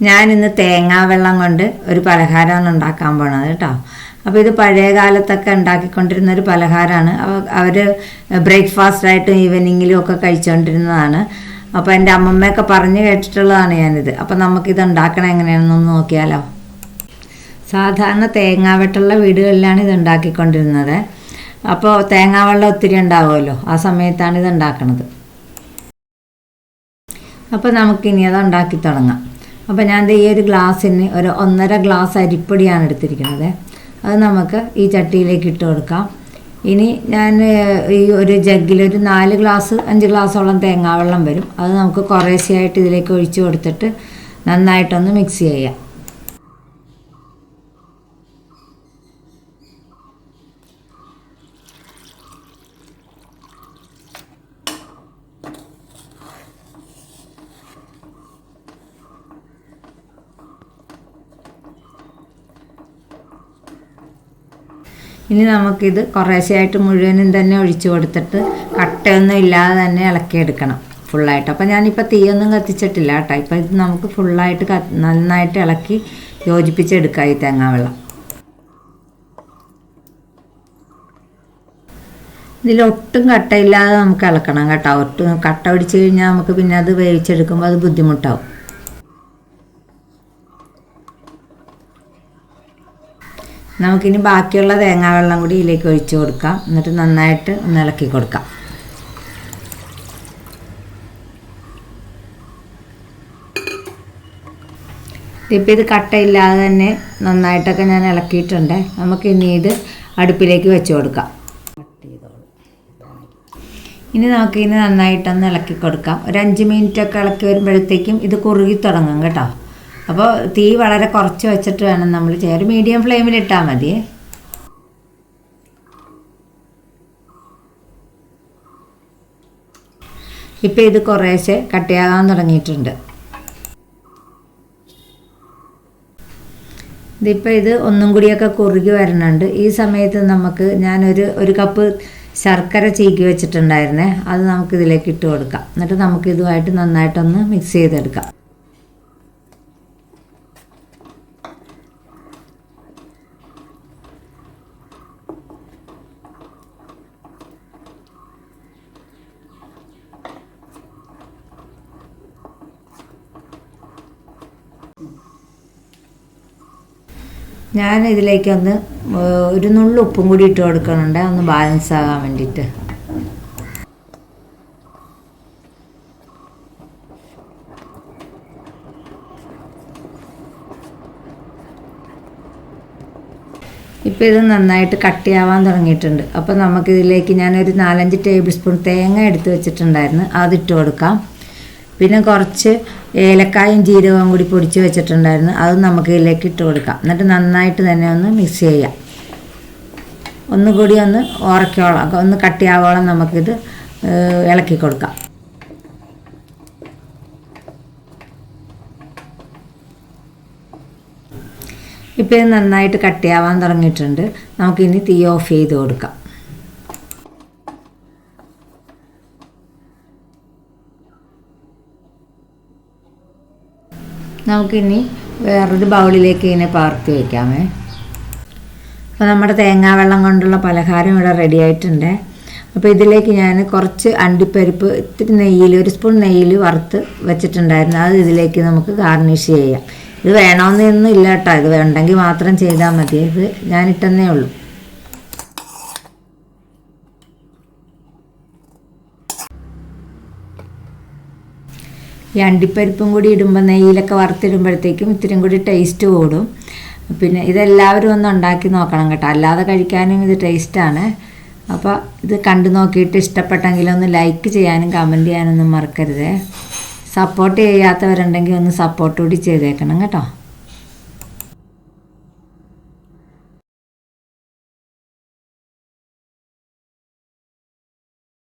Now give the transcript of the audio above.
ഞാനിന്ന് തേങ്ങാ വെള്ളം കൊണ്ട് ഒരു പലഹാരമാണ് ഉണ്ടാക്കാൻ പോണത് കേട്ടോ. അപ്പോൾ ഇത് പഴയ കാലത്തൊക്കെ ഉണ്ടാക്കിക്കൊണ്ടിരുന്ന ഒരു പലഹാരമാണ്. അവർ ബ്രേക്ക്ഫാസ്റ്റായിട്ടും ഈവനിങ്ങിലും ഒക്കെ കഴിച്ചുകൊണ്ടിരുന്നതാണ് അപ്പോൾ എന്റെ അമ്മമ്മയൊക്കെ പറഞ്ഞു കേട്ടിട്ടുള്ളതാണ് ഞാനിത്. അപ്പോൾ നമുക്കിത് ഉണ്ടാക്കണം എങ്ങനെയാണെന്നൊന്ന് നോക്കിയാലോ. സാധാരണ തേങ്ങാവെട്ടുള്ള വീടുകളിലാണ് ഇത് ഉണ്ടാക്കിക്കൊണ്ടിരുന്നത്. അപ്പോൾ തേങ്ങാവെള്ളം ഒത്തിരി ഉണ്ടാവുമല്ലോ. ആ സമയത്താണ് ഇത് ഉണ്ടാക്കുന്നത് അപ്പോൾ നമുക്കിനി അത് ഉണ്ടാക്കി തുടങ്ങാം. അപ്പോൾ ഞാൻ ഈ ഒരു ഗ്ലാസ്സിന് ഒരു ഒന്നര ഗ്ലാസ് അരിപ്പൊടിയാണ് എടുത്തിരിക്കുന്നത് അത് നമുക്ക് ഈ ചട്ടിയിലേക്ക് ഇട്ട് കൊടുക്കാം. ഇനി ഞാൻ ഈ ഒരു ജഗ്ഗിൽ ഒരു നാല് ഗ്ലാസ് അഞ്ച് ഗ്ലാസ്സോളം തേങ്ങാവെള്ളം വരും. അത് നമുക്ക് കുറേശ്ശെയായിട്ട് ഇതിലേക്ക് ഒഴിച്ചു കൊടുത്തിട്ട് നന്നായിട്ടൊന്ന് മിക്സ് ചെയ്യാം. ഇനി നമുക്കിത് കുറേശ്ശെയായിട്ട് മുഴുവനും തന്നെ ഒഴിച്ചു കൊടുത്തിട്ട് കട്ടയൊന്നും ഇല്ലാതെ തന്നെ ഇളക്കിയെടുക്കണം ഫുള്ളായിട്ട് അപ്പോൾ ഞാനിപ്പോൾ തീയൊന്നും കത്തിച്ചിട്ടില്ല കേട്ടോ. ഇപ്പോൾ ഇത് നമുക്ക് ഫുള്ളായിട്ട് ക നന്നായിട്ട് ഇളക്കി യോജിപ്പിച്ചെടുക്കാം ഈ തേങ്ങാവെള്ളം ഇതിലൊട്ടും കട്ടയില്ലാതെ നമുക്ക് ഇളക്കണം കേട്ടോ. ഒട്ടും കട്ട പിടിച്ച് കഴിഞ്ഞാൽ നമുക്ക് പിന്നെ അത് വേവിച്ചെടുക്കുമ്പോൾ അത് ബുദ്ധിമുട്ടാവും. നമുക്കിനി ബാക്കിയുള്ള തേങ്ങാ വെള്ളം കൂടി ഇതിലേക്ക് ഒഴിച്ച് കൊടുക്കാം. എന്നിട്ട് നന്നായിട്ട് ഒന്ന് ഇളക്കി കൊടുക്കാം. ഇപ്പം ഇത് കട്ടയില്ലാതെ തന്നെ നന്നായിട്ടൊക്കെ ഞാൻ ഇളക്കിയിട്ടുണ്ട്. നമുക്ക് ഇനി ഇത് അടുപ്പിലേക്ക് വെച്ച് കൊടുക്കാം. ഇനി നമുക്കിനി നന്നായിട്ടൊന്ന് ഇളക്കി കൊടുക്കാം. ഒരു അഞ്ച് മിനിറ്റൊക്കെ ഇളക്കി വരുമ്പോഴത്തേക്കും ഇത് കുറുകി തുടങ്ങും കേട്ടോ. അപ്പോൾ തീ വളരെ കുറച്ച് വെച്ചിട്ട് വേണം നമ്മൾ ചെയ്യാൻ. ഒരു മീഡിയം ഫ്ലെയിമിൽ ഇട്ടാൽ മതിയേ ഇപ്പം ഇത് കുറേശ്ശെ കട്ടിയാകാൻ തുടങ്ങിയിട്ടുണ്ട്. ഇതിപ്പോൾ ഇത് ഒന്നും കൂടിയൊക്കെ കുറുകി വരുന്നുണ്ട് ഈ സമയത്ത് നമുക്ക് ഞാനൊരു ഒരു കപ്പ് ശർക്കര ചീക്കി വെച്ചിട്ടുണ്ടായിരുന്നേ. അത് നമുക്കിതിലേക്ക് ഇട്ട് കൊടുക്കാം. എന്നിട്ട് നമുക്കിതുമായിട്ട് നന്നായിട്ടൊന്ന് മിക്സ് ചെയ്തെടുക്കാം. ഞാൻ ഇതിലേക്ക് ഒന്ന് ഒരു നുള്ളു ഉപ്പും കൂടി ഇട്ട് കൊടുക്കുന്നുണ്ട് ഒന്ന് ബാലൻസ് ആകാൻ വേണ്ടിയിട്ട് ഇപ്പോൾ ഇത് നന്നായിട്ട് കട്ടിയാവാൻ തുടങ്ങിയിട്ടുണ്ട്. അപ്പോൾ നമുക്കിതിലേക്ക് ഞാനൊരു നാലഞ്ച് ടേബിൾ സ്പൂൺ തേങ്ങ എടുത്ത് വെച്ചിട്ടുണ്ടായിരുന്നു. അതിട്ട് കൊടുക്കാം. പിന്നെ കുറച്ച് ഏലക്കായും ജീരകവും കൂടി പൊടിച്ച് വെച്ചിട്ടുണ്ടായിരുന്നു. അത് നമുക്ക് ഇതിലേക്ക് ഇട്ട് കൊടുക്കാം. എന്നിട്ട് നന്നായിട്ട് തന്നെ ഒന്ന് മിക്സ് ചെയ്യാം. ഒന്നുകൂടി ഒന്ന് ഉറക്കോളം ഒന്ന് കട്ടിയാവോളം നമുക്കിത് ഇളക്കി കൊടുക്കാം. ഇപ്പോൾ ഇത് നന്നായിട്ട് കട്ടിയാവാൻ തുടങ്ങിയിട്ടുണ്ട്. നമുക്കിനി തീ ഓഫ് ചെയ്ത് കൊടുക്കാം. നമുക്കിനി വേറൊരു ബൗളിലേക്ക് ഇതിനെ പാർത്തി വയ്ക്കാമേ അപ്പോൾ നമ്മുടെ തേങ്ങാവെള്ളം കൊണ്ടുള്ള പലഹാരം ഇവിടെ റെഡി ആയിട്ടുണ്ട്. അപ്പോൾ ഇതിലേക്ക് ഞാൻ കുറച്ച് അണ്ടിപ്പരിപ്പ് ഇത്തിരി നെയ്യിൽ ഒരു സ്പൂൺ നെയ്യിൽ വറുത്ത് വെച്ചിട്ടുണ്ടായിരുന്നു. അത് ഇതിലേക്ക് നമുക്ക് ഗാർണിഷ് ചെയ്യാം. ഇത് വേണമെന്നൊന്നും ഇല്ല കേട്ടോ. ഇത് വേണ്ടെങ്കിൽ മാത്രം ചെയ്താൽ മതി. ഇത് ഞാനിട്ടെന്നേ ഉള്ളൂ. ഈ അണ്ടിപ്പരിപ്പും കൂടി ഇടുമ്പോൾ നെയ്യിലൊക്കെ വറുത്തിടുമ്പോഴത്തേക്കും ഇത്തിരി കൂടി ടേസ്റ്റ് കൂടും. പിന്നെ ഇതെല്ലാവരും ഒന്ന് ഉണ്ടാക്കി നോക്കണം കേട്ടോ. അല്ലാതെ കഴിക്കാനും ഇത് ടേസ്റ്റാണ് അപ്പോൾ ഇത് കണ്ടു നോക്കിയിട്ട് ഇഷ്ടപ്പെട്ടെങ്കിൽ ഒന്ന് ലൈക്ക് ചെയ്യാനും കമന്റ് ചെയ്യാനൊന്നും മറക്കരുതേ. സപ്പോർട്ട് ചെയ്യാത്തവരുണ്ടെങ്കിൽ ഒന്ന് സപ്പോർട്ട് കൂടി ചെയ്തേക്കണം കേട്ടോ.